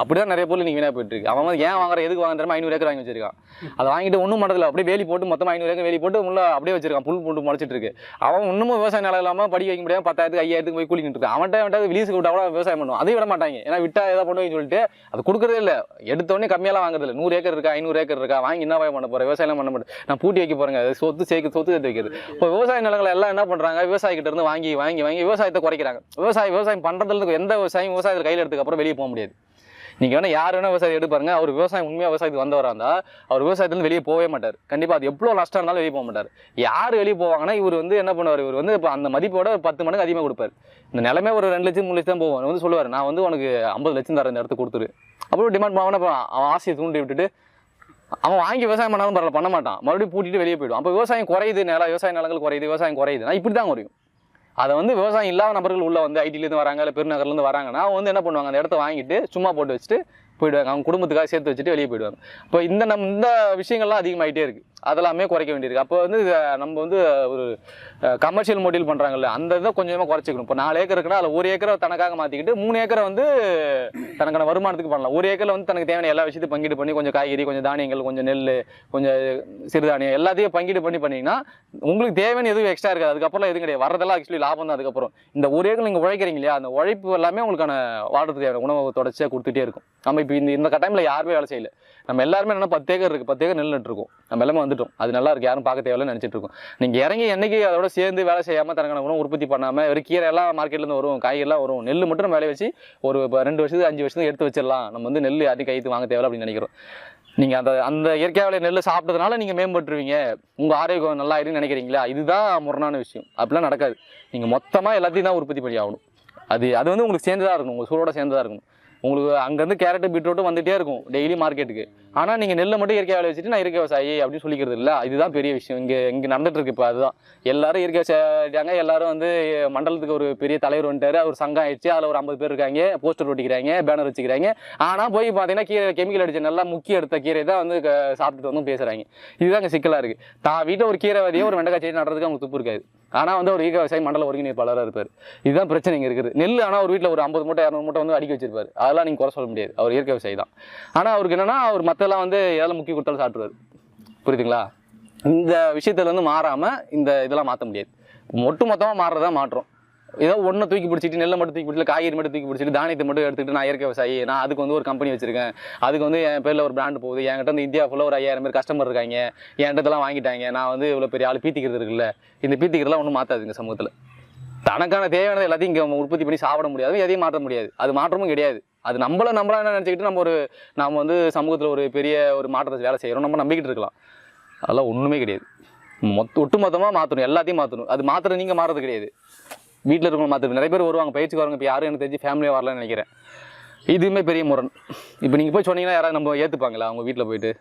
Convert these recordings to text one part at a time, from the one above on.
அப்படிதான் நிறைய பொருள் நீங்க வீணாக போயிட்டு இருக்கு அவன் வந்து ஏன் வாங்குற எதுக்கு வாங்குற ஐநூறு ஏக்கர் வாங்கி வச்சிருக்கான். அதை வாங்கிட்டு ஒன்றும் மண்டல அப்படியே வேலி போட்டு மொத்தம் ஐநூறு ஏக்கர் வேலி போட்டு உள்ள அப்படியே வச்சிருக்கான். புல் போட்டு முளைச்சிட்டு இருக்கு. அவன் இன்னமும் விவசாய நிலம் இல்லாமல் படிக்க வைக்க முடியாமல் பத்தாயிரத்துக்கு ஐயாயிரத்துக்கு போய் கூலிக்கிட்டு இருக்கு அவன்கிட்ட அவன்கிட்ட விலீஸுக்கு விட்டா கூட விவசாயம் பண்ணுவோம் அதையும் விட மாட்டாங்க. ஏன்னா விட்டா ஏதாவது பண்ணுவேன்னு சொல்லிட்டு அது கொடுக்குறதே இல்லை. எடுத்தோடனே கம்மியெல்லாம் வாங்குறது இல்லை. நூறு ஏக்கர் இருக்கா ஐநூறு ஏக்கர் இருக்கா? வாங்கி என்ன பண்ண போகிறேன் விவசாயம் பண்ண மாட்டேன். நான் பூட்டி வைக்க போறேங்க. அது சொத்து சேர்க்க சொத்து சேர்த்து வைக்கிறது. இப்போ விவசாய நிலங்களை எல்லாம் என்ன பண்ணுறாங்க விவசாயிகிட்ட இருந்து வாங்கி வாங்கி வாங்கி விவசாயத்தை குறைக்கிறாங்க. விவசாயம் விவசாயம் பண்ணுறதுல எந்த விவசாயம் விவசாயத்தில் கையில் எடுத்துக்கப்புறம் வெளியே போக முடியாது. நீங்கள் வேணால் யார் வேணால் விவசாயி எடுப்பாருங்க அவர் விவசாயம் உண்மையாக விவசாயத்துக்கு வந்தவராக இருந்தால் அவர் விவசாயத்துலேருந்து வெளியே போகவே மாட்டார். கண்டிப்பாக அது எவ்வளோ நஷ்டம் இருந்தாலும் வெளியே போக மாட்டார். யார் வெளியே போவாங்கன்னா இவர் வந்து என்ன பண்ணுவார்? இவர் வந்து இப்போ அந்த மதிப்போட ஒரு பத்து மடங்கு அதிகமாக கொடுப்பார். இந்த நிலமே ஒரு ரெண்டு லட்சம் மூணு லட்சம் தான் போவார் வந்து சொல்லுவார் நான் வந்து உனக்கு ஐம்பது லட்சம் தரேன் இந்த இடத்துக்கு கொடுத்துரு. அப்புறம் டிமாண்ட் பண்ணவன அவன் ஆசையை தூண்டி விட்டுட்டு அவன் வாங்கி விவசாயம் பண்ணாலும் பரவாயில்ல பண்ண மாட்டான். மறுபடியும் பூட்டிட்டு வெளியே போயிடும் அப்போ விவசாயம் குறையுது நிலம் விவசாய நிலங்கள் குறையுது விவசாயம் குறையுதுன்னா இப்படி தான் குறையும். அதை வந்து விவசாயம் இல்லாத நபர்கள் உள்ளே வந்து ஐடிலேருந்து வராங்க இல்லை பெருநகர்லேருந்து வராங்கன்னா அவங்க வந்து என்ன பண்ணுவாங்க? அந்த இடத்த வாங்கிட்டு சும்மா போட்டு வச்சுட்டு போயிடுவாங்க. அவங்க குடும்பத்துக்காக சேர்த்து வச்சுட்டு வெளியே போயிடுவாங்க. இப்போ இந்த நம் இந்த விஷயங்கள்லாம் அதிகமாகிட்டே இருக்குது அதெல்லாமே குறைக்க வேண்டியிருக்கு. அப்போ வந்து நம்ம வந்து ஒரு கமர்ஷியல் மோட்டில் பண்ணுறாங்கல்ல அந்த இதை கொஞ்சமாக குறைச்சிக்கணும். இப்போ நாலு ஏக்கர் இருக்குன்னா அதில் ஒரு ஏக்கரை தனக்காக மாற்றிக்கிட்டு மூணு ஏக்கரை வந்து தனக்கான வருமானத்துக்கு பண்ணலாம். ஒரு ஏக்கரில் வந்து தனக்கு தேவையான எல்லா விஷயத்தையும் பங்கீடு பண்ணி கொஞ்சம் காய்கறி கொஞ்சம் தானியங்கள் கொஞ்சம் நெல் கொஞ்சம் சிறுதானியம் எல்லாத்தையும் பங்கீடு பண்ணி பண்ணிங்கன்னா உங்களுக்கு தேவையான எதுவும் எக்ஸ்ட்ரா இருக்காது. அதுக்கப்புறம் எதுவும் கிடையாது. வரதெல்லாம் ஆக்சுவலி லாபம் தான் அதுக்கப்புறம். இந்த ஒரு ஏக்கர் நீங்கள் உழைக்கிறீங்க இல்லையா அந்த உழைப்பு எல்லாமே உங்களுக்கான வாழ்றதுக்கு தேவையான உணவு தொடர்ச்சியாக கொடுத்துட்டே இருக்கும். நம்ம இப்போ இந்த இந்த கட்டாயமில் யாருமே வேலை செய்யல. நம்ம எல்லாருமே என்ன பத்து ஏக்கர் இருக்குது பத்து ஏக்கர் நெல் நட்டுருக்கோம் நம்ம எல்லாமே வந்துட்டோம். அது நல்லா இருக்கு யாரும் பார்க்க தேவையில்ல நினச்சிட்டு இருக்கோம். நீங்கள் இறங்கி என்னைக்கு அதோட சேர்ந்து வேலை செய்யாமல் தனக்கான உணவு உற்பத்தி பண்ணாமல் ஒரு கீரை எல்லாம் மார்க்கெட்லேருந்து வரும் காய்கறிலாம் வரும் நெல் மட்டும் நம்ம விளைய வச்சு ஒரு இப்போ ரெண்டு வருஷத்துக்கு அஞ்சு வருஷத்துக்கு எடுத்து வச்சிடலாம். நம்ம வந்து நெல் யாரையும் கைத்து வாங்க தேவையில்ல அப்படின்னு நினைக்கிறோம். நீங்கள் அந்த அந்த இயற்கை விலை நெல் சாப்பிட்டதுனால நீங்கள் மேம்பட்டுருவீங்க. உங்கள் ஆரோக்கியம் நல்லா இருக்குன்னு நினைக்கிறீங்களா? இதுதான் முரணான விஷயம். அப்படிலாம் நடக்காது. நீங்கள் மொத்தமாக எல்லாத்தையும் தான் உற்பத்தி பண்ணி ஆகணும். அது அது வந்து உங்களுக்கு சேர்ந்ததாக இருக்கணும். உங்கள் சூழோட சேர்ந்ததாக இருக்கணும். உங்களுக்கு அங்கேருந்து கேரட்டு பீட்ரூட்டும் வந்துகிட்டே இருக்கும் டெய்லி மார்க்கெட்டுக்கு ஆனால் நீங்கள் நெல்லை மட்டும் இயற்கை வேலை வச்சுட்டு நான் இயற்கை விவசாயி அப்படின்னு சொல்லிக்கிறது இல்லை. இதுதான் பெரிய விஷயம். இங்கே இங்கே நடந்துட்டுருக்கு இப்போ அதுதான். எல்லாரும் இயற்கை விவசாயிட்டாங்க எல்லாரும் வந்து மண்டலத்துக்கு ஒரு பெரிய தலைவர் வந்துட்டார். அவர் சங்கம் ஆயிடுச்சு. அதில் ஒரு ஐம்பது பேர் இருக்காங்க. போஸ்டர் ஒட்டிக்கிறாங்க பேனர் வச்சுக்கிறாங்க. ஆனால் போய் பார்த்தீங்கன்னா கீரை கெமிக்கல் அடிச்ச நல்லா முக்கிய எடுத்த கீரை தான் வந்து சாப்பிட்டுட்டு வந்து பேசுகிறாங்க இதுதான் இங்கே சிக்கலாக இருக்குது தான் வீட்டில் ஒரு கீரை விதையோ ஒரு வெண்டைக்காய் செடி நடுறதுக்கு அவங்களுக்கு துப்பு இருக்காது. ஆனால் வந்து ஒரு ஈக விவசாயி மண்டல ஒருங்கிணைப்பாளராக இருப்பார். இதுதான் பிரச்சனை இங்கே இருக்குது. நெல் ஆனால் ஒரு வீட்டில் ஒரு ஐம்பது மூட்டை இரநூறு மூட்டை வந்து அடிக்க வச்சிருப்பார். அதெல்லாம் நீங்கள் குறை சொல்ல முடியாது. அவர் இயற்கை விவசாயி தான் ஆனால் அவருக்கு என்னன்னா அவர் மற்றெல்லாம் வந்து எதெல்லாம் முக்கிய கொடுத்தாலும் சாப்பிடுவார் புரியுதுங்களா? இந்த விஷயத்துல வந்து மாறாமல் இந்த இதெல்லாம் மாற்ற முடியாது. ஒட்டு மொத்தமாக மாறுறதா மாற்றம். ஏதோ ஒன்றை தூக்கி பிடிச்சிட்டு நெல்லை மட்டும் தூக்கி பிடிச்சிட்டு காய்கறி மட்டும் தூக்கி பிடிச்சிட்டு தானியத்தை மட்டும் எடுத்துக்கிட்டு நான் இயற்கை விவசாயி. நான் அதுக்கு வந்து ஒரு கம்பெனி வச்சிருக்கேன். அதுக்கு வந்து என் பேரில் ஒரு பிராண்டு போகுது. என்கிட்ட வந்து இந்தியா ஃபுல்லாக ஒரு ஐயாயிரம் பேர் கஸ்டமர் இருக்காங்க. என்கிட்டலாம் வாங்கிட்டாங்க. நான் வந்து இவ்வளோ பெரிய ஆள் பீத்திக்கிறது இருக்குல்ல. இந்த பீத்திக்கிறதுலாம் ஒன்றும் மாற்றாதுங்க சமூகத்தில். தனக்கான தேவையானது எல்லாத்தையும் இங்கே உற்பத்தி பண்ணி சாப்பிட முடியாது. எதையும் மாற்ற முடியாது. அது மாற்றமும் கிடையாது. அது நம்மள நம்மளா என்ன நினச்சிக்கிட்டு நம்ம ஒரு நம்ம வந்து சமூகத்தில் ஒரு பெரிய ஒரு மாற்றத்தை வேலை செய்கிறோம் நம்ம நம்பிக்கிட்டு இருக்கலாம். அதெல்லாம் ஒன்றுமே கிடையாது. மொத்த ஒட்டு மொத்தமாக மாற்றணும் எல்லாத்தையும் மாற்றணும் அது மாத்திரம் நீங்கள் மாறது கிடையாது. வீட்டில் இருக்கவங்க மற்ற நிறைய பேர் வருவாங்க பயிற்சிக்கு வரவங்க இப்போ யாரும் எனக்கு தெரிஞ்சு ஃபேமிலியாக வரலன்னு நினைக்கிறேன். இதுவுமே பெரிய முரண். இப்போ நீங்கள் போய் சொன்னீங்கன்னா யாராவது நம்ம ஏற்றுப்பாங்களா அவங்க வீட்டில் போயிட்டு.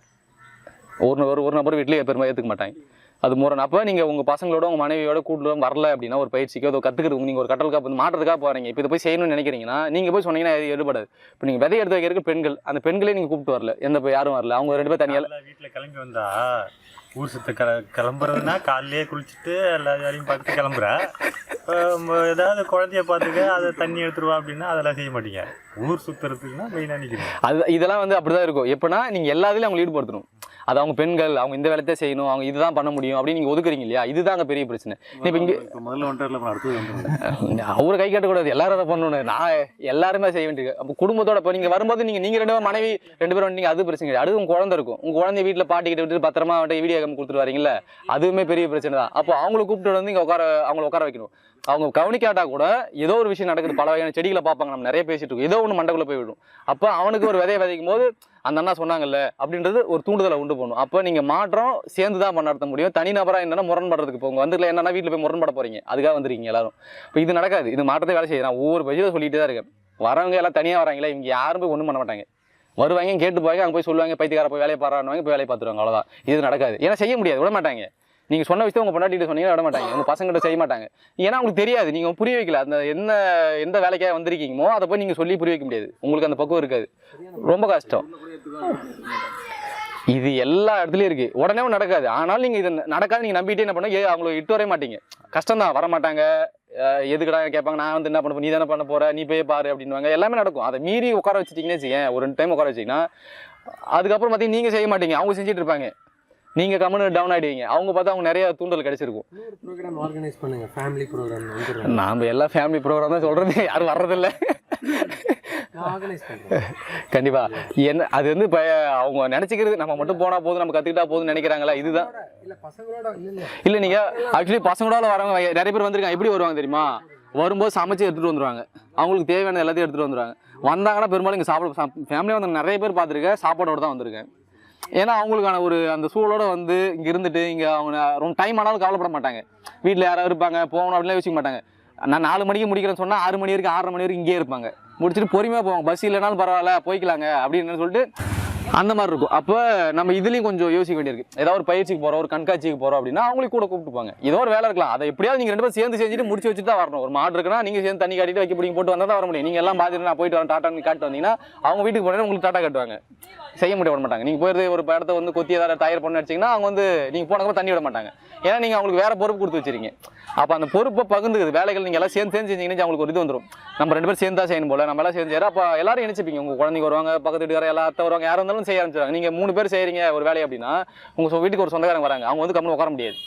ஒரு ஒரு ஒரு நபர் வீட்லேயே பெருமை ஏற்றுக்க மாட்டாங்க. அது முரண். அப்போ நீங்கள் உங்கள் பசங்களோட உங்கள் மனைவியோட கூட்டு வரல அப்படின்னா ஒரு பயிற்சிக்கோ ஏதோ கற்றுக்கிறதுக்கு நீங்கள் ஒரு கட்டலுக்காக வந்து மாட்டுறதுக்காக போகிறீங்க இப்போ இதை போய் செய்யணும்னு நினைக்கிறீங்கன்னா நீங்கள் போய் சொன்னீங்கன்னா இது எடுபடாது. இப்போ நீங்கள் விதை எடுத்து வைக்கிறதுக்கு பெண்கள் அந்த பெண்களே நீங்கள் கூப்பிட்டு வரல. எந்த இப்போ யாரும் வரல. அவங்க ரெண்டு பேர் தனியாக வீட்டில் கிளம்பி வந்தா ஊர் சுத்த கிளம்புறதுன்னா காலையிலேயே குளிச்சுட்டு எல்லா வேலையும் பார்த்துட்டு கிளம்புறேன் ஏதாவது குழந்தைய பார்த்துக்க அதை தண்ணி எடுத்துருவா அப்படின்னா அதெல்லாம் செய்ய மாட்டீங்க. ஊர் சுத்துறதுக்குன்னா மெயினாக நிற்கிறீங்க அது இதெல்லாம் வந்து அப்படிதான் இருக்கும். எப்படின்னா நீங்கள் எல்லாத்துலேயும் அவங்களை ஈடுபடுத்தணும். அது அவங்க பெண்கள் அவங்க இந்த வேலையத்தை செய்யணும் அவங்க இதுதான் பண்ண முடியும் அப்படின்னு நீங்கள் ஒதுக்குறீங்க இல்லையா? இதுதான் அங்கே பெரிய பிரச்சனை. இப்போ இங்கே முதல்ல அவரை கை கட்டக்கூடாது. எல்லாரும் அதை பண்ணணும். நான் எல்லாருமே செய்ய வேண்டியது அப்போ குடும்பத்தோட இப்போ நீங்கள் வரும்போது நீங்கள் நீங்கள் ரெண்டு பேரும் மனைவி ரெண்டு பேரும் வந்தீங்க அது பிரச்சனை கிடையாது. அடுத்து உங்க குழந்தை இருக்கும். உங்க குழந்தை வீட்டில் பாட்டிக்கிட்ட விட்டு பத்திரமா அவன்கிட்ட வீடியோ கேம் கொடுத்துட்டு வரீங்கல்ல அதுவுமே பெரிய பிரச்சனை தான். அப்போ அவங்கள கூப்பிட்டு வந்து இங்கே உட்கார அவங்கள உட்கார வைக்கணும். அவங்க கவனிக்காட்டா கூட ஏதோ ஒரு விஷயம் நடக்குது. பல வகையான செடிகளை பார்ப்பாங்க. நம்ம நிறைய பேசிட்டு இருக்கோம். ஏதோ ஒன்று மண்டக்குள்ள போய் விடும். அப்போ அவனுக்கு ஒரு விதையை விதைக்கும் போது அந்த அண்ணா சொன்னாங்கல்ல அப்படின்றது ஒரு தூண்டுதலை உண்டு பண்ணும். அப்போ நீங்கள் மாற்றம் சேர்ந்து தான் பண்ண நடத்த முடியும். தனிநபராக என்னன்னா முரண்படுறதுக்கு போங்க. வந்துக்கல என்னன்னா வீட்டில் போய் முரண்பட போகிறீங்க அதுக்காக வந்துருக்கீங்க எல்லாரும். இப்போ இது நடக்காது. இது மாற்றத்தை வேலை செய்ய நான் ஒவ்வொரு பட்ஜெட்டை சொல்லிட்டு தான் இருக்கேன். வரவங்க எல்லாம் தனியாக வராங்களே இவங்க யாரும் போய் ஒன்றும் பண்ண மாட்டாங்க. வருவாங்க கேட்டு போவாங்க அங்கே போய் சொல்லுவாங்க பைத்தியக்கார போய் வேலையை பாடுறாங்க போய் வேலையை பார்த்துருவாங்க அவ்வளோதான் இது நடக்காது. ஏன்னா செய்ய முடியாது. விட மாட்டாங்க. நீங்கள் சொன்ன விஷயம் உங்கள் பொண்டாட்டிகிட்ட சொன்னீங்கன்னா விட மாட்டாங்க. உங்கள் பசங்கள்கிட்ட செய்ய மாட்டாங்க. ஏன்னா உங்களுக்கு தெரியாது. நீங்கள் புரிய வைக்கல. அந்த என்ன எந்த வேலைக்காக வந்திருக்கீங்களோ அதை போய் நீங்கள் சொல்லி புரிய வைக்க முடியாது. உங்களுக்கு அந்த பக்குவம் இருக்காது. ரொம்ப கஷ்டம். இது எல்லா இடத்துலயும் இருக்கு. உடனே நடக்காது. ஆனாலும் நீங்க இது நடக்காது நீங்க நம்பிட்டே என்ன பண்ண ஏ அவங்களை இட்டு வரவே மாட்டீங்க. கஷ்டம் தான் வர மாட்டாங்க அஹ் எதுக்குடா கேட்பாங்க? நான் வந்து என்ன பண்ண நீ தானே பண்ண போற? நீ போய் பாரு அப்படின்வாங்க எல்லாமே நடக்கும். அதை மீறி உட்கார வச்சிட்டீங்கன்னு வச்சுக்கேன். ஒரு ரெண்டு டைம் உட்கார வச்சிங்கன்னா அதுக்கப்புறம் பார்த்தீங்கன்னா நீங்கள் செய்ய மாட்டீங்க. அவங்க செஞ்சுட்டு இருப்பாங்க. நீங்கள் கம்முன்னு டவுன் ஆகிடுவீங்க அவங்க பார்த்தா அவங்க நிறைய தூண்டல் கிடைச்சிருக்கும். ப்ரோக்ராம் ஆர்கனைஸ் பண்ணுங்க. ஃபேமிலி ப்ரோக்ராம் வந்துடுறேன் நாம் எல்லா ஃபேமிலி ப்ரோக்ராம் தான் சொல்கிறது யாரும் வர்றதில்ல. கண்டிப்பா. என்ன அது வந்து இப்போ அவங்க நினச்சிக்கிறது நம்ம மட்டும் போனால் போதும் நம்ம கற்றுக்கிட்டா போதும்னு நினைக்கிறாங்களா இதுதான். இல்ல நீங்கள் ஆக்சுவலி பசங்களோட வரவங்க நிறைய பேர் வந்திருக்காங்க. எப்படி வருவாங்க தெரியுமா? வரும்போது சமைச்சு எடுத்துகிட்டு வந்துருவாங்க. அவங்களுக்கு தேவையான எல்லாத்தையும் எடுத்துகிட்டு வந்துருவாங்க. வந்தாங்கன்னா பெரும்பாலும் இங்கே சாப்பிட ஃபேமிலியாக வந்து நிறைய பேர் பார்த்துருக்கேன். சாப்பாடோட தான் வந்திருக்கேன். ஏன்னா அவங்களுக்கான ஒரு அந்த சூழலோட வந்து இங்கே இருந்துட்டு இங்கே அவங்க ரொம்ப டைம் ஆனாலும் கவலைப்பட மாட்டாங்க. வீட்டில் யாராவது இருப்பாங்க போகணும் அப்படிலாம் யோசிக்க மாட்டாங்க. நான் நாலு மணிக்கு முடிக்கிறேன்னு சொன்னால் ஆறு மணி வரைக்கும் ஆறரை மணி வரைக்கும் இங்கேயே இருப்பாங்க. முடிச்சுட்டு பொறுமையாக போவாங்க. பஸ் இல்லைனாலும் பரவாயில்ல போய்க்கலாங்க அப்படின்னு சொல்லிட்டு அந்த மாதிரி இருக்கும். அப்போ நம்ம இதுலேயும் கொஞ்சம் யோசிக்க வேண்டியிருக்கு. ஏதாவது ஒரு பயிற்சிக்கு போகிறோம் ஒரு கண்காட்சிக்கு போகிறோம் அப்படின்னா அவங்களுக்கு கூட கூப்பிட்டுப்பாங்க. ஏதோ ஒரு வேலை இருக்கலாம். அதை எப்படியாவது நீங்கள் ரெண்டு பேரும் சேர்ந்து செஞ்சுட்டு முடிச்சு வச்சுட்டு தான் வரணும். ஒரு மாடு இருக்குன்னா நீங்கள் சேர்ந்து தண்ணி காட்டிட்டு வைக்க பிடிங்க போட்டு வந்தால் தான் வர முடியும். நீங்கள் எல்லாம் பார்த்துட்டு நான் போயிட்டு வரேன். டாட்டான்னு காட்டு வந்தீங்கன்னா அவங்க வீட்டுக்கு போனேன்னா உங்களுக்கு டாட்டா காட்டுவாங்க. செய்ய முடிய விட மாட்டாங்க. நீங்கள் போயிருந்து ஒரு இடத்த வந்து கொத்தி ஏதாவது டயர் பண்ணி அடிச்சிங்கன்னா அவங்க வந்து நீங்கள் போனதுக்கப்புறம் தண்ணி விட மாட்டாங்க. ஏன்னா நீங்கள் அவங்களுக்கு வேறு பொறுப்பு கொடுத்து வச்சிருக்கீங்க. அப்போ அந்த பொறுப்பை பகுந்துக்குது வேலைகள் நீங்கள் எல்லாம் சேர்ந்து சேர்ந்து செஞ்சீங்கன்னா அவங்களுக்கு ஒரு இது வந்துடும் நம்ம ரெண்டு பேரும் சேர்ந்து தான் செய்யணும் போல. நம்ம எல்லாம் சேர்ந்து அப்போ எல்லாரும் நினைச்சுப்பீங்க உங்கள் குழந்தைங்க வருவாங்க பக்கத்து வீட்டுக்காரர் எல்லாத்த வருவாங்க யாரும் இருந்தாலும் செய்ய ஆரம்பிச்சிடுறாங்க நீங்கள் மூணு பேர் செய்கிறீங்க ஒரு வேலையை அப்படின்னா உங்கள் வீட்டுக்கு ஒரு சொந்தக்காரங்க வராங்க. அவங்க வந்து கம்மி உட்கார முடியாது.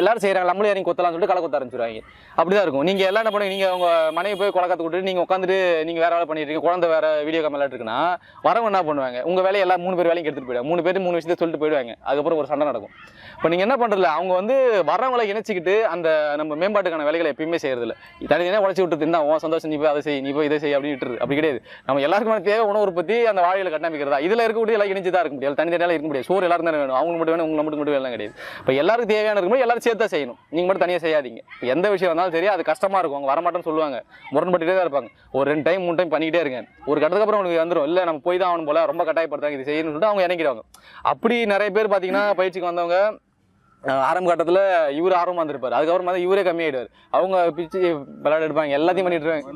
எல்லாரும் செய்கிறாங்க நம்மளும் இறங்கி கொத்தலாம்னு சொல்லிட்டு கலை கொத்த ஆரம்பிச்சிருவாங்க. அப்படிதான் இருக்கும். நீங்கள் எல்லாம் என்ன பண்ணுவீங்க? நீங்கள் உங்கள் மனைவி போய் கொலை கற்று விட்டுட்டு நீங்கள் உட்காந்துட்டு நீங்கள் வேற வேலை பண்ணிட்டு இருக்கீங்க. குழந்தை வேற வீடியோ கேமரா இருக்குன்னா வரவங்க என்ன பண்ணுவாங்க? உங்கள் வேலையை எல்லாம் மூணு பேர் வேலையும் எடுத்துகிட்டு போயிடுவாங்க. மூணு பேர் மூணு விஷயத்தை சொல்லிட்டு போயிடுவாங்க. அதுக்கப்புறம் ஒரு சண்டை நடக்கும். இப்போ நீங்கள் என்ன பண்ணுறதுல அவங்க வந்து வரவங்களை இணைச்சிக்கிட்டு அந்த நம்ம மேம்பாட்டுக்கான வேலைகளை எப்பயுமே செய்கிறதில்ல தனியாக உழைச்சி விட்டுருது என்ன உன் சந்தோஷம் நீ போய் அதை செய் நீ போய் இதை செய் அப்படின்னு விட்டுரு. அப்படி கிடையாது. நம்ம எல்லாருக்குமே தேவை உணவு உற்பத்தி அந்த வாழையில கட்டமைக்கிறதா இதில் இருக்கக்கூடிய எல்லாம் இணைஞ்சு தான் இருக்க முடியாது. தனித்தனியாக இருக்க முடியாது. சோறு எல்லாரும் தானே வேணும். அவங்களுக்கு மட்டும் வேணும் உங்களுக்கு மட்டும் வேணும் கிடையாது. இப்போ எல்லாருக்கும் தேவையான இருக்கும்போது எல்லாரும் சேர்த்து தான் செய்யணும். நீங்கள் மட்டும் தனியாக செய்யாதீங்க. இப்போ எந்த விஷயம் வந்தாலும் சரி அது கஷ்டமாக இருக்கும். அவங்க வரமாட்டேன்னு சொல்லுவாங்க. முரண்பட்டுட்டே தான் இருப்பாங்க. ஒரு ரெண்டு டைம் மூணு டைம் பண்ணிக்கிட்டே இருங்க ஒரு கட்டத்துக்கு அப்புறம் உங்களுக்கு வந்துடும் இல்லை நம்ம போய் தான் ஆகணும் போல. ரொம்ப கட்டாயப்படுத்தாங்க இது செய்யணும்னு சொல்லிட்டு அவங்க இறங்கிடுவாங்க அப்படி நிறைய பேர் பார்த்தீங்கன்னா பயிற்சிக்கு வந்தவங்க ஆரம்ப கட்டத்தில் இவர் ஆர்வமாக இருந்திருப்பார். அதுக்கப்புறம் பார்த்தா இவரே கம்மியாயிடுவார். அவங்க பிச்சு விளையாட எடுப்பாங்க. எல்லாத்தையும் பண்ணிட்டு இருப்பாங்க.